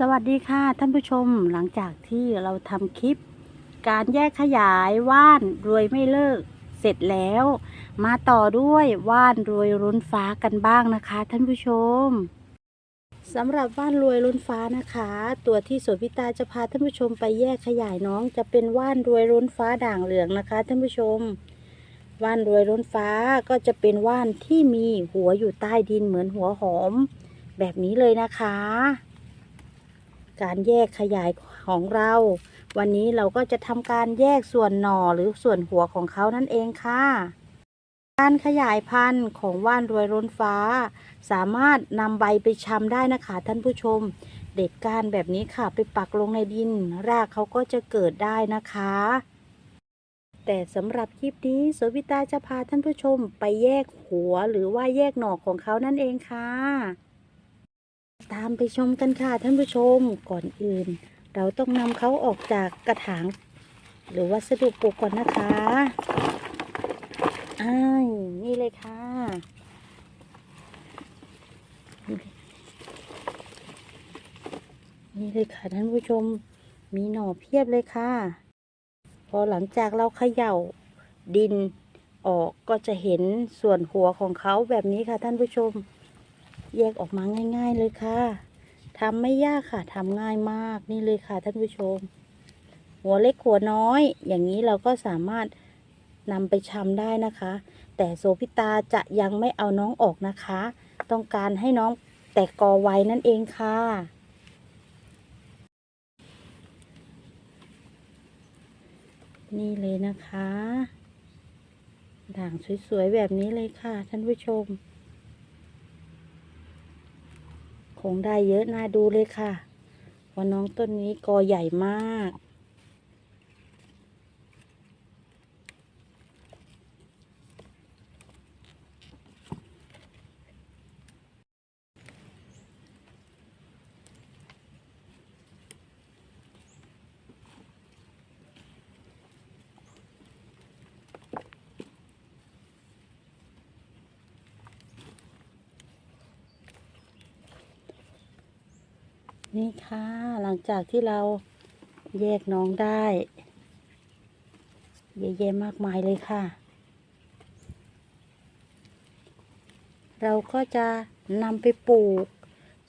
สวัสดีค่ะท่านผู้ชมหลังจากที่เราทำคลิป การแยกขยายว่านรวยไม่เลิก เสร็จแล้ว มาต่อด้วยว่านรวยรุ้นฟ้ากันบ้างนะคะ ท่านผู้ชมสำหรับว่านรวยรุ้นฟ้านะคะ ตัวที่สวนพิตาจะพาท่านผู้ชมไปแยกขยายน้อง จะเป็นว่านรวยรุ้นฟ้าด่างเหลืองนะคะท่านผู้ชม ว่านรวยรุ้นฟ้าก็จะเป็นว่านที่มีหัวอยู่ใต้ดินเหมือนหัวหอม แบบนี้เลยนะคะ การแยกขยายของเรา วันนี้เราก็จะทำการแยกส่วนหน่อหรือส่วนหัวของเขานั่นเองค่ะ การขยายพันธุ์ของว่านรวยร้นฟ้า สามารถนำใบไปชำได้นะคะท่านผู้ชม เด็ดก้านแบบนี้ค่ะไปปักลงในดิน รากเขาก็จะเกิดได้นะคะแต่สำหรับคลิปนี้โสวิตาจะพาท่านผู้ชมไปแยกหัวหรือว่าแยกหน่อของเขานั่นเองค่ะ ตามไปชมกันค่ะท่านผู้ชมก่อนอื่น เราต้องนำเขาออกจากกระถาง หรือวัสดุปลูกก่อนนะคะอ้ายนี่เลยค่ะนี่เลยค่ะท่านผู้ชมมีหน่อเพียบเลยค่ะ พอหลังจากเราเขย่าดินออกก็จะเห็นส่วนหัวของเขาแบบนี้ค่ะท่านผู้ชม แยกออกมาง่าย ๆเลยค่ะทำไม่ยากค่ะทำง่ายมากนี่เลยค่ะท่านผู้ชม หัวเล็กหัวน้อย อย่างนี้เราก็สามารถนำไปชำได้นะคะ แต่โสพิตาจะยังไม่เอาน้องออกนะคะ ต้องการให้น้องแตกกอไว้นั่นเองค่ะนี่เลยนะคะ ด่างสวยๆ แบบนี้เลยค่ะ ท่านผู้ชม ค งได้เยอะน่าดูเลยค่ะว่าน้องต้นนี้กอใหญ่มาก นี่ค่ะ หลังจากที่เราแยกน้องได้ เยอะแยะมากมายเลยค่ะ เราก็จะนำไปปลูก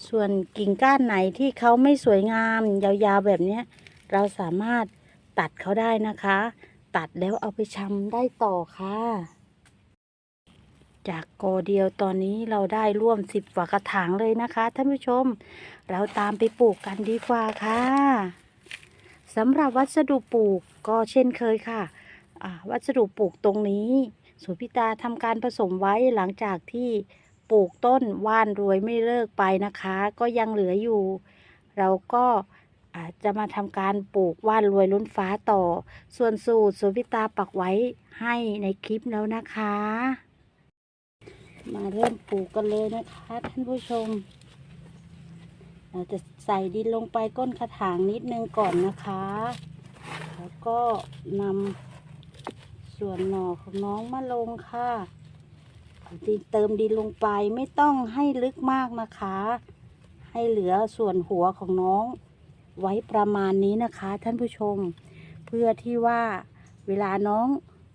ส่วนกิ่งก้านไหนที่เขาไม่สวยงามยาวๆแบบนี้เราสามารถตัดเขาได้นะคะ ตัดแล้วเอาไปชำได้ต่อค่ะ จากกอเดียวตอนนี้เราได้ร่วมสิบกว่ากระถางเลยนะคะท่านผู้ชม เราตามไปปลูกกันดีกว่าค่ะสำหรับวัสดุปลูกก็เช่นเคยค่ะวัสดุปลูกตรงนี้สุพิตาทำการผสมไว้หลังจากที่ปลูกต้นว่านรวยไม่เลิกไปนะคะ ก็ยังเหลืออยู่ เราก็อาจจะมาทำการปลูกว่านรวยล้นฟ้าต่อ ส่วนสูตรสุพิตาปักไว้ให้ในคลิปแล้วนะคะ มาเริ่มปลูกกันเลยนะคะท่านผู้ชม เราจะใส่ดินลงไปก้นกระถางนิดนึงก่อนนะคะ แล้วก็นำส่วนหน่อของน้องมาลงค่ะเอาดินเติมดินลงไปไม่ต้องให้ลึกมากนะคะ ให้เหลือส่วนหัวของน้องไว้ประมาณนี้นะคะ ท่านผู้ชม เพื่อที่ว่าเวลาน้อง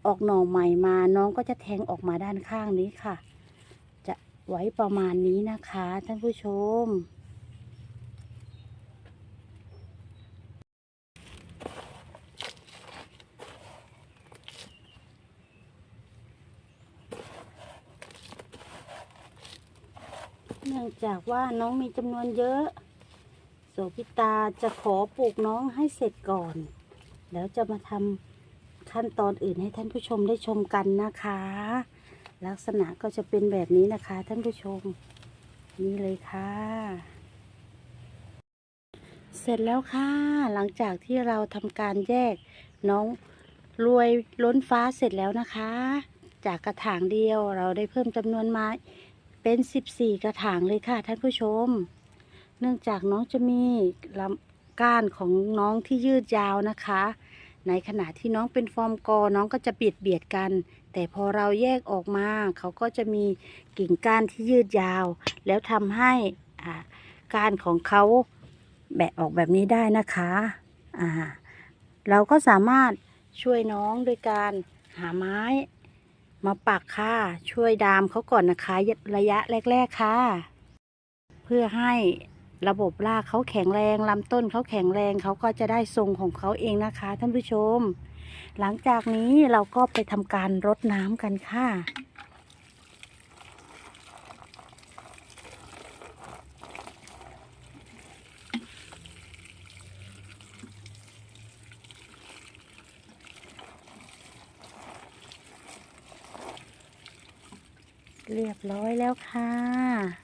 ออกหน่อใหม่มาน้องก็จะแทงออกมาด้านข้างนี้ค่ะ ไว้ประมาณนี้นะคะท่านผู้ชม เนื่องจากว่าน้องมีจำนวนเยอะ โสพิตาจะขอปลูกน้องให้เสร็จก่อน แล้วจะมาทำขั้นตอนอื่นให้ท่านผู้ชมได้ชมกันนะคะ ลักษณะก็จะเป็นแบบนี้นะคะ ท่านผู้ชม นี่เลยค่ะ เสร็จแล้วค่ะ หลังจากที่เราทำการแยกน้องรวยล้นฟ้าเสร็จแล้วนะคะ จากกระถางเดียวเราได้เพิ่มจำนวนไม้เป็น 14 กระถางเลยค่ะ ท่านผู้ชม เนื่องจากน้องจะมีลำก้านของน้องที่ยืดยาวนะคะ ในขณะที่น้องเป็นฟอร์มกอ น้องก็จะเบียดเบียดกัน แต่พอเราแยกออกมา เขาก็จะมีกิ่งก้านที่ยืดยาว แล้วทำให้ก้านของเขาแบะออกแบบนี้ได้นะคะอ่าเราก็สามารถช่วยน้องโดยการหาไม้ มาปักค่ะ ช่วยดามเขาก่อนนะคะ ระยะแรก ๆ ค่ะ เพื่อให้ ระบบรากเขาแข็งแรงลำต้นเขาแข็งแรงเขาก็จะได้ทรงของเขาเองนะคะ ท่านผู้ชม หลังจากนี้เราก็ไปทำการรดน้ำกันค่ะเรียบร้อยแล้วค่ะ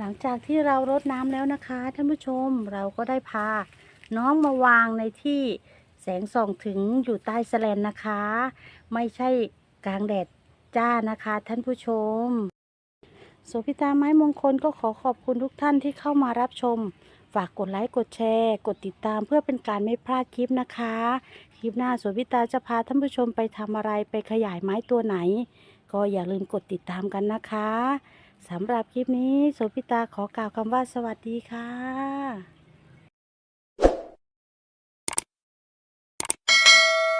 หลังจากที่เรารดน้ำแล้วนะคะท่านผู้ชมเราก็ได้พา น้องมาวางในที่แสงส่องถึงอยู่ใต้แสแลนนะคะ ไม่ใช่กลางแดดจ้านะคะท่านผู้ชมโสพิตาไม้มงคลก็ขอขอบคุณทุกท่านที่เข้ามารับชม ฝากกดไลค์กดแชร์ กดติดตามเพื่อเป็นการไม่พลาดคลิปนะคะ คลิปหน้าโสพิตาจะพาท่านผู้ชมไปทำอะไรไปขยายไม้ตัวไหน ก็อย่าลืมกดติดตามกันนะคะ สำหรับคลิปนี้โสพิตาขอกล่าวคำว่าสวัสดีค่ะ